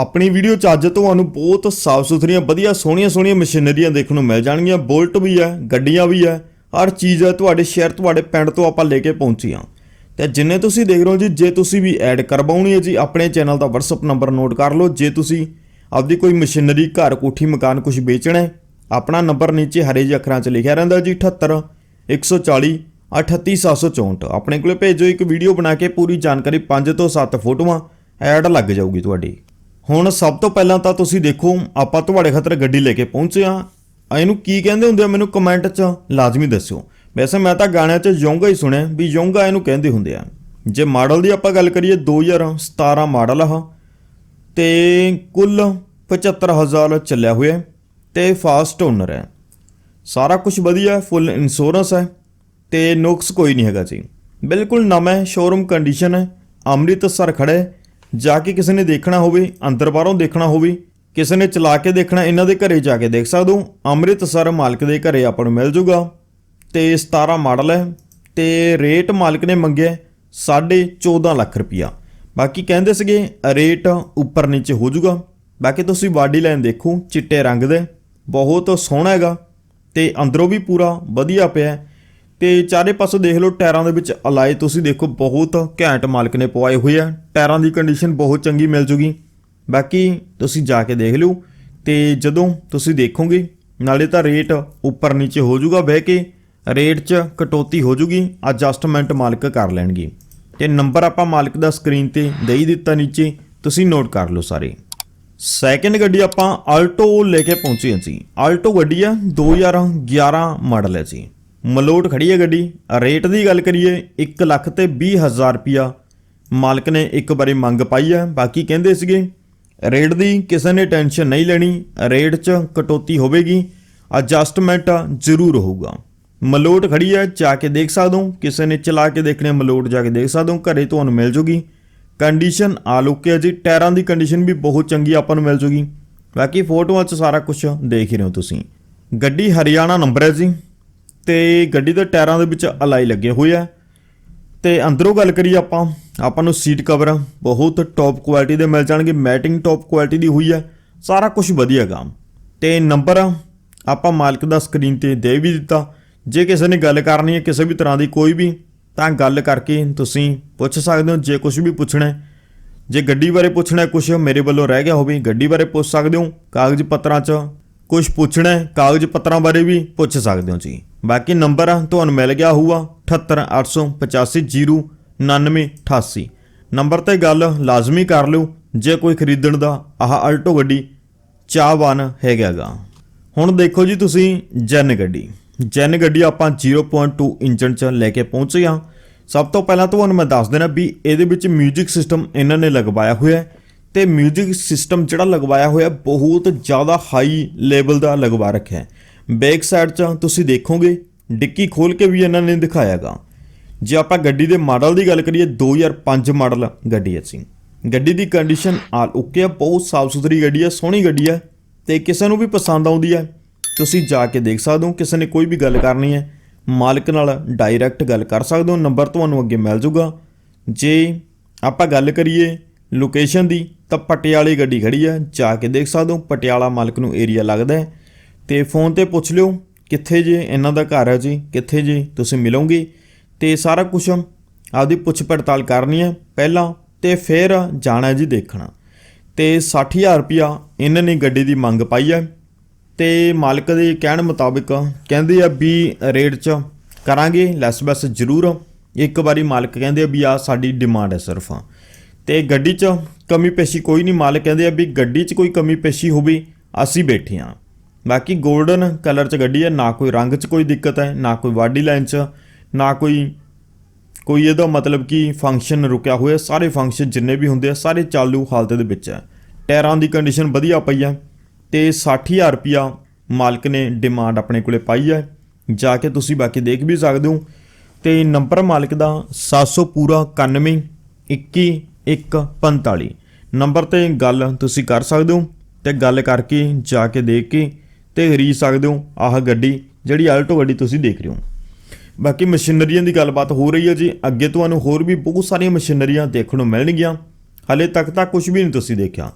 ਆਪਣੀ ਵੀਡੀਓ 'ਚ ਅੱਜ ਤੁਹਾਨੂੰ ਬਹੁਤ ਸਾਫ਼ ਸੁਥਰੀਆਂ, ਵਧੀਆ ਸੋਹਣੀਆਂ ਸੋਹਣੀਆਂ ਮਸ਼ੀਨਰੀਆਂ ਦੇਖਣ ਨੂੰ ਮਿਲ ਜਾਣਗੀਆਂ। ਬੁਲਟ ਵੀ ਹੈ, ਗੱਡੀਆਂ ਵੀ ਹੈ, ਹਰ ਚੀਜ਼ ਹੈ ਤੁਹਾਡੇ ਸ਼ਹਿਰ, ਤੁਹਾਡੇ ਪਿੰਡ ਤੋਂ ਆਪਾਂ ਲੈ ਕੇ ਪਹੁੰਚੀਆਂ ਤੇ ਜਿੰਨੇ ਤੁਸੀਂ ਦੇਖ ਰਹੇ ਹੋ ਜੀ, ਜੇ ਤੁਸੀਂ ਵੀ ਐਡ ਕਰਵਾਉਣੀ ਹੈ ਜੀ, ਆਪਣੇ ਚੈਨਲ ਦਾ WhatsApp ਨੰਬਰ ਨੋਟ ਕਰ ਲਓ। ਜੇ ਤੁਸੀਂ ਆਪਦੀ ਕੋਈ ਮਸ਼ੀਨਰੀ, ਘਰ, ਕੋਠੀ, ਮਕਾਨ ਕੁਝ ਵੇਚਣਾ ਹੈ, ਆਪਣਾ ਨੰਬਰ ਨੀਚੇ ਹਰੇ ਜਿਹੇ ਅੱਖਰਾਂ 'ਚ ਲਿਖਿਆ ਰਹਿੰਦਾ ਜੀ 78 140 38764 ਆਪਣੇ ਕੋਲੇ ਭੇਜੋ ਇੱਕ ਵੀਡੀਓ ਬਣਾ ਕੇ, ਪੂਰੀ ਜਾਣਕਾਰੀ 5 ਤੋਂ 7 ਫੋਟੋਆਂ, ਐਡ ਲੱਗ ਜਾਊਗੀ ਤੁਹਾਡੀ। ਹੁਣ ਸਭ ਤੋਂ ਪਹਿਲਾਂ ਤਾਂ ਤੁਸੀਂ ਦੇਖੋ, ਆਪਾਂ ਤੁਹਾਡੇ ਖਾਤਰ ਗੱਡੀ ਲੈ ਕੇ ਪਹੁੰਚੇ ਆ ਇਹਨੂੰ ਕੀ ਕਹਿੰਦੇ ਹੁੰਦੇ ਆ ਮੈਨੂੰ ਕਮੈਂਟ 'ਚ ਲਾਜ਼ਮੀ ਦੱਸਿਓ। ਵੈਸੇ ਮੈਂ ਤਾਂ ਗਾਣਿਆਂ 'ਚ ਯੋਂਗਾ ਹੀ ਸੁਣਿਆ, ਵੀ ਯੋਂਗਾ ਇਹਨੂੰ ਕਹਿੰਦੇ ਹੁੰਦੇ ਆ। ਜੇ ਮਾਡਲ ਦੀ ਆਪਾਂ ਗੱਲ ਕਰੀਏ 2017 ਮਾਡਲ ਆ ਤੇ ਕੁੱਲ 75000 ਚੱਲਿਆ ਹੋਇਆ ਹੈ ਤੇ ਫਾਸਟ ਓਨਰ ਹੈ। ਸਾਰਾ ਕੁਝ ਵਧੀਆ ਫੁੱਲ ਇੰਸ਼ੋਰੈਂਸ ਹੈ ਤੇ ਨੁਕਸ ਕੋਈ ਨਹੀਂ ਹੈਗਾ ਜੀ। ਬਿਲਕੁਲ ਨਵਾਂ ਹੈ ਸ਼ੋਰੂਮ ਕੰਡੀਸ਼ਨ ਹੈ, ਅੰਮ੍ਰਿਤਸਰ ਖੜਾ ਜਾ ਕੇ ਕਿਸੇ ਨੇ ਦੇਖਣਾ ਹੋਵੇ, ਅੰਦਰ ਬਾਹਰੋਂ ਦੇਖਣਾ ਹੋਵੇ, ਕਿਸੇ ਨੇ ਚਲਾ ਕੇ ਦੇਖਣਾ, ਇਹਨਾਂ ਦੇ ਘਰੇ ਜਾ ਕੇ ਦੇਖ ਸਕਦੇ ਹੋ। ਅੰਮ੍ਰਿਤਸਰ ਮਾਲਕ ਦੇ ਘਰੇ ਆਪਾਂ ਨੂੰ ਮਿਲ ਜੂਗਾ। ਤੇ 17 ਮਾਡਲ ਹੈ ਤੇ ਰੇਟ ਮਾਲਕ ਨੇ ਮੰਗਿਆ 14.5 ਲੱਖ ਰੁਪਇਆ। ਬਾਕੀ ਕਹਿੰਦੇ ਸੀਗੇ, ਰੇਟ ਉੱਪਰ ਨੀਚੇ ਹੋ ਜਾਊਗਾ ਬਾਕੀ ਤੁਸੀਂ ਬਾਡੀ ਲਾਈਨ ਦੇਖੋ, ਚਿੱਟੇ ਰੰਗ ਦੇ, ਬਹੁਤ ਸੋਹਣਾ ਹੈਗਾ ਤੇ ਅੰਦਰੋਂ ਵੀ ਪੂਰਾ ਵਧੀਆ ਪਿਆ ਤੇ ਚਾਰੇ ਪਾਸੇ ਦੇਖ ਲਓ ਟਾਇਰਾਂ ਦੇ ਵਿੱਚ ਅਲਾਈ ਤੁਸੀਂ ਦੇਖੋ ਬਹੁਤ ਘੈਂਟ ਮਾਲਕ ਨੇ ਪਵਾਏ ਹੋਏ ਆ। ਟਾਇਰਾਂ ਦੀ ਕੰਡੀਸ਼ਨ ਬਹੁਤ ਚੰਗੀ ਮਿਲ ਜੂਗੀ। ਬਾਕੀ ਤੁਸੀਂ ਜਾ ਕੇ ਦੇਖ ਲਿਓ ਤੇ ਜਦੋਂ ਤੁਸੀਂ ਦੇਖੋਗੇ, ਨਾਲੇ ਤਾਂ ਰੇਟ ਉੱਪਰ ਨੀਚੇ ਹੋ ਜਾਊਗਾ ਬਹਿ ਕੇ, ਰੇਟ 'ਚ ਕਟੌਤੀ ਹੋ ਜੂਗੀ ਐਡਜਸਟਮੈਂਟ ਮਾਲਕ ਕਰ ਲੈਣਗੇ। ਤੇ ਨੰਬਰ ਆਪਾਂ ਮਾਲਕ ਦਾ ਸਕਰੀਨ ਤੇ ਦੇ ਹੀ ਦਿੱਤਾ ਨੀਚੇ, ਤੁਸੀਂ ਨੋਟ ਕਰ ਲਓ ਸਾਰੇ। ਸੈਕਿੰਡ ਗੱਡੀ ਆਪਾਂ ਆਲਟੋ ਲੈ ਕੇ ਪਹੁੰਚੇ ਹਾਂ ਜੀ। ਆਲਟੋ ਗੱਡੀ ਆ 2011 ਮਾਡਲ ਹੈ ਜੀ। ਮਲੋਟ ਖੜੀ ਹੈ ਗੱਡੀ। ਰੇਟ ਦੀ ਗੱਲ ਕਰੀਏ 1 ਲੱਖ ਤੇ 20 ਹਜ਼ਾਰ ਰੁਪਿਆ ਮਾਲਕ ਨੇ ਇੱਕ ਵਾਰੀ ਮੰਗ ਪਾਈ ਹੈ, ਬਾਕੀ ਕਹਿੰਦੇ ਸੀਗੇ, ਰੇਟ ਦੀ ਕਿਸੇ ਨੇ ਟੈਨਸ਼ਨ ਨਹੀਂ ਲੈਣੀ, ਰੇਟ 'ਚ ਕਟੌਤੀ ਹੋਵੇਗੀ ਐਡਜਸਟਮੈਂਟ ਜ਼ਰੂਰ ਹੋਊਗਾ। ਮਲੋਟ ਖੜੀ ਹੈ, ਜਾ ਕੇ ਦੇਖ ਸਕਦੇ ਹੋ, ਕਿਸੇ ਨੇ ਚਲਾ ਕੇ ਦੇਖਣੇ, ਮਲੋਟ ਜਾ ਕੇ ਦੇਖ ਸਕਦੇ ਹੋ, ਘਰੇ ਤੁਹਾਨੂੰ ਮਿਲ ਜੂਗੀ। ਕੰਡੀਸ਼ਨ ਆ ਲੁੱਕੇ ਜੀ, ਟਾਇਰਾਂ ਦੀ ਕੰਡੀਸ਼ਨ ਵੀ ਬਹੁਤ ਚੰਗੀ ਆਪਾਂ ਨੂੰ ਮਿਲ ਜੂਗੀ। ਬਾਕੀ ਫੋਟੋਆਂ 'ਚ ਸਾਰਾ ਕੁਝ ਦੇਖ ਹੀ ਰਹੇ ਹੋ ਤੁਸੀਂ। ਗੱਡੀ ਹਰਿਆਣਾ ਨੰਬਰ ਹੈ ਜੀ। ਤੇ ਗੱਡੀ ਦੇ ਟਾਇਰਾਂ ਦੇ ਵਿੱਚ ਅਲਾਈ ਲੱਗੇ ਹੋਏ ਆ। ਤੇ ਅੰਦਰੋਂ ਗੱਲ ਕਰੀਏ ਆਪਾਂ ਆਪਾਂ ਨੂੰ ਸੀਟ ਕਵਰ ਬਹੁਤ ਟੌਪ ਕੁਆਲਿਟੀ ਦੇ ਮਿਲ ਜਾਣਗੇ ਮੈਟਿੰਗ ਟੌਪ ਕੁਆਲਿਟੀ ਦੀ ਹੋਈ ਹੈ ਸਾਰਾ ਕੁਝ ਵਧੀਆ ਗਾ। ਤੇ ਨੰਬਰ ਆਪਾਂ ਮਾਲਕ ਦਾ ਸਕਰੀਨ ਤੇ ਦੇ ਵੀ ਦਿੱਤਾ। ਜੇ ਕਿਸੇ ਨੇ ਗੱਲ ਕਰਨੀ ਹੈ ਕਿਸੇ ਵੀ ਤਰ੍ਹਾਂ ਦੀ ਕੋਈ ਵੀ, ਤਾਂ ਗੱਲ ਕਰਕੇ ਤੁਸੀਂ ਪੁੱਛ ਸਕਦੇ ਹੋ, ਜੇ ਕੁਝ ਵੀ ਪੁੱਛਣਾ ਜੇ ਗੱਡੀ ਬਾਰੇ ਪੁੱਛਣਾ ਹੈ ਕੁਝ ਮੇਰੇ ਵੱਲੋਂ ਰਹਿ ਗਿਆ ਹੋਵੇ, ਗੱਡੀ ਬਾਰੇ ਪੁੱਛ ਸਕਦੇ ਹੋ, ਕਾਗਜ਼ ਪੱਤਰਾਂ 'ਚ ਕੁਝ ਪੁੱਛਣਾ ਕਾਗਜ਼ ਪੱਤਰਾਂ ਬਾਰੇ ਵੀ ਪੁੱਛ ਸਕਦੇ ਹੋ ਜੀ। ਬਾਕੀ ਨੰਬਰ ਤੁਹਾਨੂੰ ਮਿਲ ਗਿਆ ਹੋਊਗਾ 7888509988 ਨੰਬਰ ਤੇ ਗੱਲ ਲਾਜ਼ਮੀ ਕਰ ਲਿਓ ਜੇ ਕੋਈ ਖਰੀਦਣ ਦਾ ਆਹ ਆਲਟੋ ਗੱਡੀ ਚਾਹਵਾਨ ਹੈਗਾਗਾ ਹੁਣ ਦੇਖੋ ਜੀ ਤੁਸੀਂ ਜੈਨ ਗੱਡੀ ਜੈਨ ਗੱਡੀ ਆਪਾਂ 0.2 ਇੰਜਨ ਚ ਲੈ ਕੇ ਪਹੁੰਚੇ ਹਾਂ ਸਭ ਤੋਂ ਪਹਿਲਾਂ ਤੁਹਾਨੂੰ ਮੈਂ ਦੱਸ ਦੇਣਾ ਵੀ ਇਹਦੇ ਵਿੱਚ 뮤직 ਸਿਸਟਮ ਇਹਨਾਂ ਨੇ ਲਗਵਾਇਆ ਹੋਇਆ ਹੈ ਤੇ 뮤직 ਸਿਸਟਮ ਜਿਹੜਾ ਲਗਵਾਇਆ ਹੋਇਆ ਬਹੁਤ ਜ਼ਿਆਦਾ ਹਾਈ ਲੈਵਲ ਦਾ ਲਗਵਾ ਰੱਖਿਆ ਹੈ ਬੈਕ ਸਾਈਡ 'ਚ ਤੁਸੀਂ ਦੇਖੋਗੇ, ਡਿੱਕੀ ਖੋਲ ਕੇ ਵੀ ਇਹਨਾਂ ਨੇ ਦਿਖਾਇਆਗਾ। ਜੇ ਆਪਾਂ ਗੱਡੀ ਦੇ ਮਾਡਲ ਦੀ ਗੱਲ ਕਰੀਏ 2005 ਮਾਡਲ ਗੱਡੀ ਹੈ ਸੀ ਗੱਡੀ ਦੀ ਕੰਡੀਸ਼ਨ ਆਲ ਓਕੇ ਆ ਬਹੁਤ ਸਾਫ਼ ਸੁਥਰੀ ਗੱਡੀ ਆ ਸੋਹਣੀ ਗੱਡੀ ਹੈ ਤੇ ਕਿਸੇ ਨੂੰ ਵੀ ਪਸੰਦ ਆਉਂਦੀ ਹੈ, ਤੁਸੀਂ ਜਾ ਕੇ ਦੇਖ ਸਕਦੇ ਹੋ, ਕਿਸੇ ਨੇ ਕੋਈ ਵੀ ਗੱਲ ਕਰਨੀ ਹੈ, ਮਾਲਕ ਨਾਲ ਡਾਇਰੈਕਟ ਗੱਲ ਕਰ ਸਕਦੇ ਹੋ, ਨੰਬਰ ਤੁਹਾਨੂੰ ਅੱਗੇ ਮਿਲ ਜਾਊਗਾ। ਜੇ ਆਪਾਂ ਗੱਲ ਕਰੀਏ ਲੋਕੇਸ਼ਨ ਦੀ, ਤਾਂ ਪਟਿਆਲੇ ਗੱਡੀ ਖੜੀ ਹੈ, ਜਾ ਕੇ ਦੇਖ ਸਕਦੇ ਹੋ, ਪਟਿਆਲਾ ਮਾਲਕ ਨੂੰ ਏਰੀਆ ਲੱਗਦਾ ਹੈ। ਤੇ ਫੋਨ ਤੇ ਪੁੱਛ ਲਿਓ, ਕਿੱਥੇ ਜੇ, ਇਹਨਾਂ ਦਾ ਘਰ ਹੈ ਜੀ, ਕਿੱਥੇ ਜੇ, ਤੁਸੀਂ ਮਿਲੋਗੇ? ਤੇ ਸਾਰਾ ਕੁਝ ਆਪਦੀ ਪੁੱਛ ਪੜਤਾਲ ਕਰਨੀ ਹੈ ਪਹਿਲਾਂ ਤੇ ਫਿਰ ਜਾਣਾ ਜੀ ਦੇਖਣਾ। ਤੇ 60000 ਰੁਪਿਆ ਇਹਨਾਂ ਨੇ ਗੱਡੀ ਦੀ ਮੰਗ ਪਾਈ ਹੈ। ਤੇ ਮਾਲਕ ਦੇ ਕਹਿਣ ਮੁਤਾਬਿਕ ਕਹਿੰਦੇ ਆ ਵੀ ਰੇਟ 'ਚ ਕਰਾਂਗੇ, ਲੈਸ ਬੈਸ ਜ਼ਰੂਰ। ਇੱਕ ਵਾਰੀ ਮਾਲਕ ਕਹਿੰਦੇ ਆ ਵੀ ਆ ਸਾਡੀ ਡਿਮਾਂਡ ਹੈ ਸਿਰਫ। ਤੇ ਗੱਡੀ 'ਚ ਕਮੀ ਪੇਸ਼ੀ ਕੋਈ ਨਹੀਂ, ਮਾਲਕ ਕਹਿੰਦੇ ਆ ਵੀ ਗੱਡੀ 'ਚ ਕੋਈ ਕਮੀ ਪੇਸ਼ੀ ਹੋਵੇ, ਅਸੀਂ ਬੈਠੇ ਹਾਂ। ਬਾਕੀ 골ਡਨ ਕਲਰ 'ਚ ਗੱਡੀ ਹੈ, ਨਾ ਕੋਈ ਰੰਗ 'ਚ ਕੋਈ ਦਿੱਕਤ ਹੈ, ਨਾ ਕੋਈ ਬਾਡੀ ਲਾਈਨ 'ਚ, ਨਾ ਕੋਈ ਕੋਈ ਇਹਦਾ ਮਤਲਬ ਕਿ ਫੰਕਸ਼ਨ ਰੁਕਿਆ ਹੋਇਆ, ਸਾਰੇ ਫੰਕਸ਼ਨ ਜਿੰਨੇ ਵੀ ਹੁੰਦੇ ਆ, ਸਾਰੇ ਚਾਲੂ ਹਾਲਤ ਦੇ ਵਿੱਚ ਹੈ। ਟਾਇਰਾਂ ਦੀ ਕੰਡੀਸ਼ਨ ਵਧੀਆ ਪਈ ਹੈ ਤੇ 60000 ਰੁਪਿਆ ਮਾਲਕ ਨੇ ਡਿਮਾਂਡ ਆਪਣੇ ਕੋਲੇ ਪਾਈ ਹੈ। ਜਾ ਕੇ ਤੁਸੀਂ ਬਾਕੀ ਦੇਖ ਵੀ ਸਕਦੇ ਹੋ ਤੇ ਨੰਬਰ ਮਾਲਕ ਦਾ 700 ਪੂਰਾ 91 21 145 ਨੰਬਰ ਤੇ ਗੱਲ ਤੁਸੀਂ ਕਰ ਸਕਦੇ ਹੋ ਤੇ ਗੱਲ ਕਰਕੇ ਜਾ ਕੇ ਦੇਖ ਕੇ ਤੇ ਖਰੀਦ ਸਕਦੇ ਹੋ ਆਹ ਗੱਡੀ, ਜਿਹੜੀ ਆਲਟੋ ਗੱਡੀ ਤੁਸੀਂ ਦੇਖ ਰਹੇ ਹੋ। ਬਾਕੀ ਮਸ਼ੀਨਰੀਆਂ ਦੀ ਗੱਲਬਾਤ ਹੋ ਰਹੀ ਹੈ ਜੀ। ਅੱਗੇ ਤੁਹਾਨੂੰ ਹੋਰ ਵੀ ਬਹੁਤ ਸਾਰੀਆਂ ਮਸ਼ੀਨਰੀਆਂ ਦੇਖਣ ਨੂੰ ਮਿਲਣਗੀਆਂ। ਹਲੇ ਤੱਕ ਤਾਂ ਕੁਝ ਵੀ ਨਹੀਂ ਤੁਸੀਂ ਦੇਖਿਆ।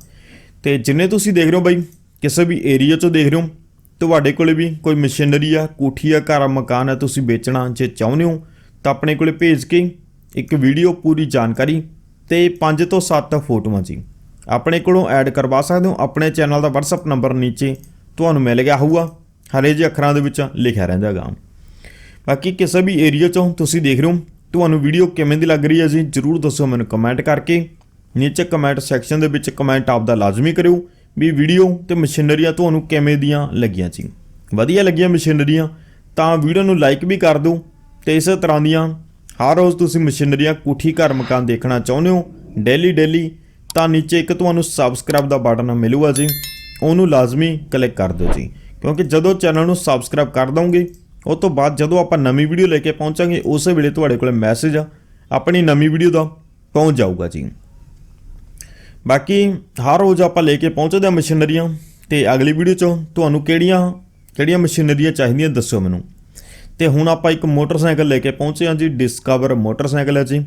ਤੇ ਜਿੰਨੇ ਤੁਸੀਂ ਦੇਖ ਰਹੇ ਹੋ ਬਾਈ, ਕਿਸੇ ਵੀ ਏਰੀਆ 'ਚੋਂ ਦੇਖ ਰਹੇ ਹੋ, ਤੁਹਾਡੇ ਕੋਲੇ ਵੀ ਕੋਈ ਮਸ਼ੀਨਰੀ ਆ, ਕੋਠੀ ਆ, ਘਰ ਆ, ਮਕਾਨ ਆ, ਤੁਸੀਂ ਵੇਚਣਾ ਜੇ ਚਾਹੁੰਦੇ ਹੋ, ਤਾਂ ਆਪਣੇ ਕੋਲੇ ਭੇਜ ਕੇ ਇੱਕ ਵੀਡੀਓ ਪੂਰੀ ਜਾਣਕਾਰੀ ਤੇ 5 ਤੋਂ 7 ਫੋਟੋਆਂ ਜੀ। ਆਪਣੇ ਕੋਲੋਂ ਐਡ ਕਰਵਾ ਸਕਦੇ ਹੋ। ਆਪਣੇ ਚੈਨਲ ਦਾ WhatsApp ਨੰਬਰ ਨੀਚੇ ਤੁਹਾਨੂੰ ਮਿਲ ਗਿਆ ਹੋਊਗਾ। ਹਰੇ ਜਿਹੇ ਅੱਖਰਾਂ ਦੇ ਵਿੱਚ ਲਿਖਿਆ ਰਹਿੰਦਾ ਹੈਗਾ। ਬਾਕੀ ਕਿਸੇ ਵੀ ਏਰੀਆ 'ਚੋਂ ਤੁਸੀਂ ਦੇਖ ਰਹੇ ਹੋ, ਤੁਹਾਨੂੰ ਵੀਡੀਓ ਕਿਵੇਂ ਦੀ ਲੱਗ ਰਹੀ ਹੈ ਜੀ, ਜਰੂਰ ਦੱਸੋ ਮੈਨੂੰ ਕਮੈਂਟ ਕਰਕੇ। ਨੀਚੇ ਕਮੈਂਟ ਸੈਕਸ਼ਨ ਦੇ ਵਿੱਚ ਕਮੈਂਟ ਆਪਦਾ ਲਾਜ਼ਮੀ ਕਰਿਓ ਵੀ ਵੀਡੀਓ ਤੇ ਮਸ਼ੀਨਰੀਆਂ ਤੁਹਾਨੂੰ ਕਿਵੇਂ ਦੀਆਂ ਲੱਗੀਆਂ ਜੀ। ਵਧੀਆ ਲੱਗੀਆਂ ਮਸ਼ੀਨਰੀਆਂ ਤਾਂ ਵੀਡੀਓ ਨੂੰ ਲਾਈਕ ਵੀ ਕਰ ਦਿਓ ਤੇ ਇਸੇ ਤਰ੍ਹਾਂ ਦੀਆਂ ਹਰ ਰੋਜ਼ ਤੁਸੀਂ ਮਸ਼ੀਨਰੀਆਂ ਕੋਠੀ ਘਰ ਮਕਾਨ ਦੇਖਣਾ ਚਾਹੁੰਦੇ ਹੋ ਡੇਲੀ ਡੇਲੀ ਤਾਂ ਨੀਚੇ ਇੱਕ ਤੁਹਾਨੂੰ ਸਬਸਕ੍ਰਾਈਬ ਦਾ ਬਟਨ ਮਿਲੂਗਾ ਜੀ। ਉਹਨੂੰ ਲਾਜ਼ਮੀ ਕਲਿੱਕ ਕਰ ਦਿਓ ਜੀ। ਕਿਉਂਕਿ ਜਦੋਂ ਚੈਨਲ ਨੂੰ ਸਬਸਕ੍ਰਾਈਬ ਕਰ ਦੋਗੇ ਉਸ ਤੋਂ ਬਾਅਦ ਜਦੋਂ ਆਪਾਂ ਨਵੀਂ ਵੀਡੀਓ ਲੈ ਕੇ ਪਹੁੰਚਾਂਗੇ, ਉਸੇ ਵੇਲੇ ਤੁਹਾਡੇ ਕੋਲ ਮੈਸੇਜ ਆ। ਆਪਣੀ ਨਵੀਂ ਵੀਡੀਓ ਦਾ ਪਹੁੰਚ ਜਾਊਗਾ ਜੀ। ਬਾਕੀ ਹਰ ਰੋਜ਼ ਆਪਾਂ ਲੈ ਕੇ ਪਹੁੰਚਦੇ ਹਾਂ ਮਸ਼ੀਨਰੀਆਂ, ਤੇ ਅਗਲੀ ਵੀਡੀਓ 'ਚ ਤੁਹਾਨੂੰ ਕਿਹੜੀਆਂ ਕਿਹੜੀਆਂ ਮਸ਼ੀਨਰੀਆਂ ਚਾਹੀਦੀਆਂ ਦੱਸੋ ਮੈਨੂੰ। ਤੇ ਹੁਣ ਆਪਾਂ ਇੱਕ ਮੋਟਰਸਾਈਕਲ ਲੈ ਕੇ ਪਹੁੰਚੇ ਹਾਂ ਜੀ ਡਿਸਕਵਰ ਮੋਟਰਸਾਈਕਲ ਹੈ ਜੀ।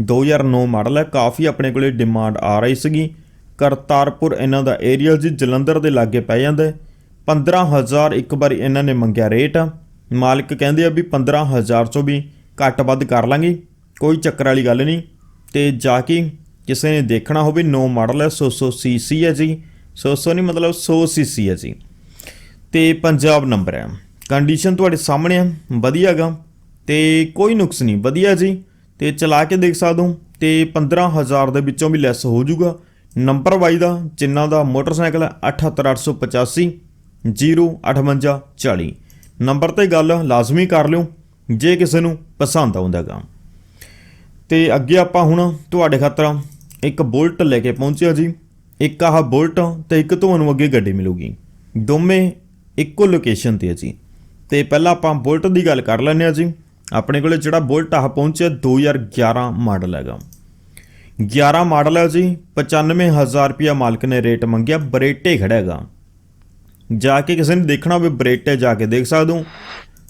2009 ਮਾਡਲ ਹੈ, ਕਾਫੀ ਆਪਣੇ ਕੋਲੇ ਡਿਮਾਂਡ ਆ ਰਹੀ ਸੀਗੀ। ਕਰਤਾਰਪੁਰ ਇਹਨਾਂ ਦਾ ਏਰੀਆ ਜੀ ਜਲੰਧਰ ਦੇ ਲਾਗੇ ਪੈ ਜਾਂਦਾ ਹੈ। 15000 ਇੱਕ ਵਾਰੀ ਇਹਨਾਂ ਨੇ ਮੰਗਿਆ ਰੇਟ। ਮਾਲਕ ਕਹਿੰਦੇ ਆ ਵੀ 15000 ਚੋਂ ਵੀ ਘੱਟ ਵੱਧ ਕਰ ਲਾਂਗੇ, ਕੋਈ ਚੱਕਰ ਵਾਲੀ ਗੱਲ ਨਹੀਂ। ਤੇ ਜਾ ਕੇ ਕਿਸੇ ਨੇ ਦੇਖਣਾ ਹੋਵੇ 9 ਮਾਡਲ ਹੈ 100 ਸੀਸੀ ਹੈ ਜੀ। 100 ਨਹੀਂ ਮਤਲਬ 100 ਸੀਸੀ ਹੈ ਜੀ। ਤੇ ਪੰਜਾਬ ਨੰਬਰ ਹੈ। ਕੰਡੀਸ਼ਨ ਤੁਹਾਡੇ ਸਾਹਮਣੇ ਹੈ ਵਧੀਆ ਗਾ। ਤੇ ਕੋਈ ਨੁਕਸ ਨਹੀਂ, ਵਧੀਆ ਜੀ। ਤੇ ਚਲਾ ਕੇ ਦੇਖ ਸਕਦੇ ਹੋ। ਤੇ 15000 ਦੇ ਵਿੱਚੋਂ ਵੀ ਲੈਸ ਹੋ ਜਾਊਗਾ। ਨੰਬਰ ਵਾਈ ਦਾ, ਜਿਨ੍ਹਾਂ ਦਾ ਮੋਟਰਸਾਈਕਲ ਹੈ 78885 05840 ਨੰਬਰ ਤੇ ਗੱਲ ਲਾਜ਼ਮੀ ਕਰ ਲਿਓ, ਜੇ ਕਿਸੇ ਨੂੰ ਪਸੰਦ ਆਉਂਦਾ ਗਾ ਤੇ ਅੱਗੇ ਆਪਾਂ ਹੁਣ ਤੁਹਾਡੇ ਖਾਤਰ ਇੱਕ ਬੁਲਟ ਲੈ ਕੇ ਪਹੁੰਚਿਆ ਜੀ। ਇੱਕ ਆਹ ਬੁਲਟ ਤੇ ਇੱਕ ਤੁਹਾਨੂੰ ਅੱਗੇ ਗੱਡੀ ਮਿਲੂਗੀ। ਦੋਵੇਂ ਇੱਕੋ ਲੋਕੇਸ਼ਨ ਤੇ ਹੈ ਜੀ। ਤੇ ਪਹਿਲਾਂ ਆਪਾਂ ਬੁਲਟ ਦੀ ਗੱਲ ਕਰ ਲੈਂਦੇ ਆ ਜੀ। ਆਪਣੇ ਕੋਲੇ ਜਿਹੜਾ ਬੁਲਟ ਆਹ ਪਹੁੰਚਿਆ 2011 ਮਾਡਲ ਹੈਗਾ। 11 ਮਾਡਲ ਹੈ ਜੀ 95000 ਰੁਪਿਆ ਮਾਲਕ ਨੇ ਰੇਟ ਮੰਗਿਆ, ਬਰੇਟੇ ਖੜਾ ਹੈਗਾ। ਜਾ ਕੇ ਕਿਸੇ ਨੇ ਦੇਖਣਾ ਹੋਵੇ, ਬਰੇਟੇ ਜਾ ਕੇ ਦੇਖ ਸਕਦੇ ਹੋ।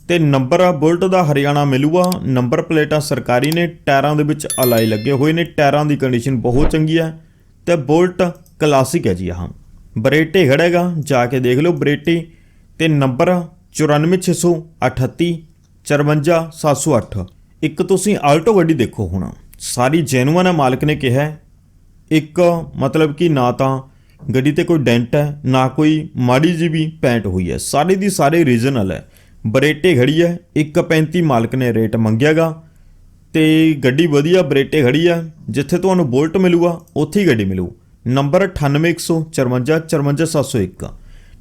ਤੇ ਨੰਬਰ ਆ, ਬੁਲਟ ਦਾ ਹਰਿਆਣਾ ਮਿਲੂਗਾ, ਨੰਬਰ ਪਲੇਟਾਂ ਸਰਕਾਰੀ ਨੇ, ਟਾਇਰਾਂ ਦੇ ਵਿੱਚ ਅਲਾਈ ਲੱਗੇ ਹੋਏ ਨੇ, ਟਾਇਰਾਂ ਦੀ ਕੰਡੀਸ਼ਨ ਬਹੁਤ ਚੰਗੀ ਹੈ ਤੇ ਬੁਲਟ ਕਲਾਸਿਕ ਹੈ ਜੀ ਆਹ। ਬਰੇਟੇ ਖੜੇਗਾ ਜਾ ਕੇ ਦੇਖ ਲਓ ਬਰੇਟੇ। ਤੇ ਨੰਬਰ 94638 54708 ਇੱਕ ਤੁਸੀਂ ਆਲਟੋ ਗੱਡੀ ਦੇਖੋ ਹੁਣ। ਸਾਰੀ ਜੈਨੂਅਨ ਹੈ ਮਾਲਕ ਨੇ ਕਿਹਾ ਇੱਕ ਮਤਲਬ ਕਿ ਨਾ ਤਾਂ ਗੱਡੀ ਤੇ ਕੋਈ ਡੈਂਟ ਹੈ, ਨਾ ਕੋਈ ਮਾੜੀ ਜੀ ਵੀ ਪੈਂਟ ਹੋਈ ਹੈ। ਸਾਰੇ ਦੀ ਸਾਰੇ ਰੀਜਨਲ ਹੈ। ਬਰੇਟੇ ਖੜੀ ਹੈ 135 ਮਾਲਕ ਨੇ ਰੇਟ ਮੰਗਿਆਗਾ। ਤੇ ਗੱਡੀ ਵਧੀਆ ਬਰੇਟੇ ਖੜੀ ਹੈ, ਜਿੱਥੇ ਤੁਹਾਨੂੰ ਬੋਲਟ ਮਿਲੂਗਾ, ਉੱਥੇ ਹੀ ਗੱਡੀ ਮਿਲੂ। ਨੰਬਰ 9815454701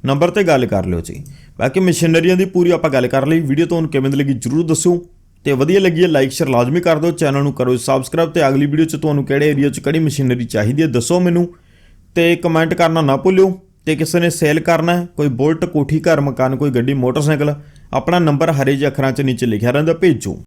ਨੰਬਰ ਤੇ ਗੱਲ ਕਰ ਲਿਓ ਜੀ। ਬਾਕੀ ਮਸ਼ੀਨਰੀਆਂ ਦੀ ਪੂਰੀ ਆਪਾਂ ਗੱਲ ਕਰ ਲਈ। ਵੀਡੀਓ ਤੁਹਾਨੂੰ ਕਿਵੇਂ ਦੀ ਲੱਗੀ ਜਰੂਰ ਦੱਸੋ ਤੇ ਵਧੀਆ ਲੱਗੀ ਹੈ ਲਾਈਕ ਸ਼ੇਅਰ ਲਾਜ਼ਮੀ ਕਰ ਦਿਓ ਚੈਨਲ ਨੂੰ ਕਰੋ ਸਬਸਕ੍ਰਾਈਬ ਤੇ ਅਗਲੀ ਵੀਡੀਓ 'ਚ ਤੁਹਾਨੂੰ ਕਿਹੜੇ ਏਰੀਆ 'ਚ ਕਿਹੜੀ ਮਸ਼ੀਨਰੀ ਚਾਹੀਦੀ ਹੈ, ਦੱਸੋ ਮੈਨੂੰ ਤੇ ਕਮੈਂਟ ਕਰਨਾ ਨਾ ਭੁੱਲਿਓ ਤੇ ਕਿਸੇ ਨੇ ਸੇਲ ਕਰਨਾ ਹੈ, ਕੋਈ ਬੁਲਟ, ਕੋਠੀ, ਘਰ, ਮਕਾਨ, ਕੋਈ ਗੱਡੀ, ਮੋਟਰਸਾਈਕਲ, ਆਪਣਾ ਨੰਬਰ ਹਰੇ ਜਿਹੇ ਅੱਖਰਾਂ 'ਚ ਨੀਚੇ ਲਿਖਿਆ ਰਹਿੰਦਾ, ਭੇਜੋ।